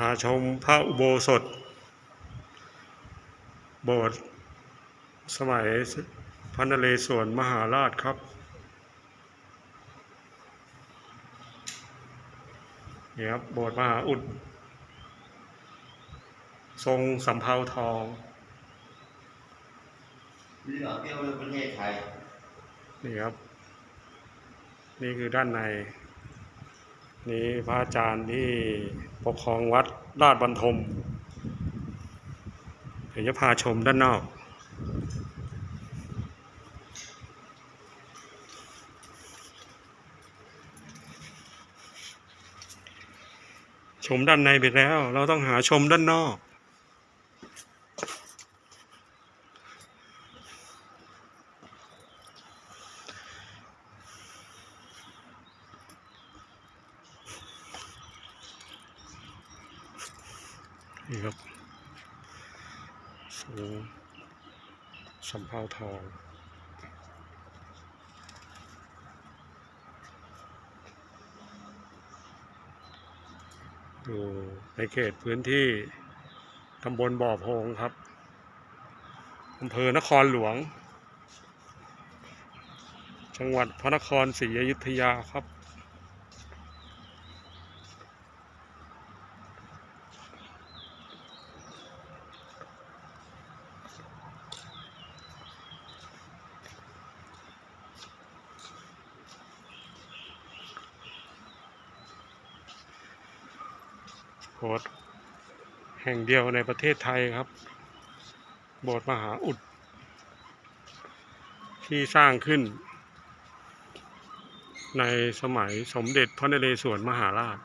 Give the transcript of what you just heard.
พาชมพระอุโบสถ โบสถ์สมัยพระนเรศวรมหาราชครับนี่ครับโบสถ์มหาอุด ทรงสำเภาทองนี่เหรอเที่ยวในประเทศไทยนี่ครับ นี่คือด้านใน นี่พระอาจารย์ที่ปกครองวัดราชบันทมเดี๋ยวจะพาชมด้านนอกชมด้านในไปแล้ว เราต้องหาชมด้านนอก นี่ครับสูงสำเภาทองอยู่ในเขตพื้นที่ตำบลบ่อโพงครับอำเภอนครหลวง จังหวัดพระนครศรีอยุธยาครับ โบสถ์แห่งเดียวในประเทศไทยครับ โบสถ์มหาอุด ที่สร้างขึ้น ในสมัยสมเด็จพระนเรศวรมหาราช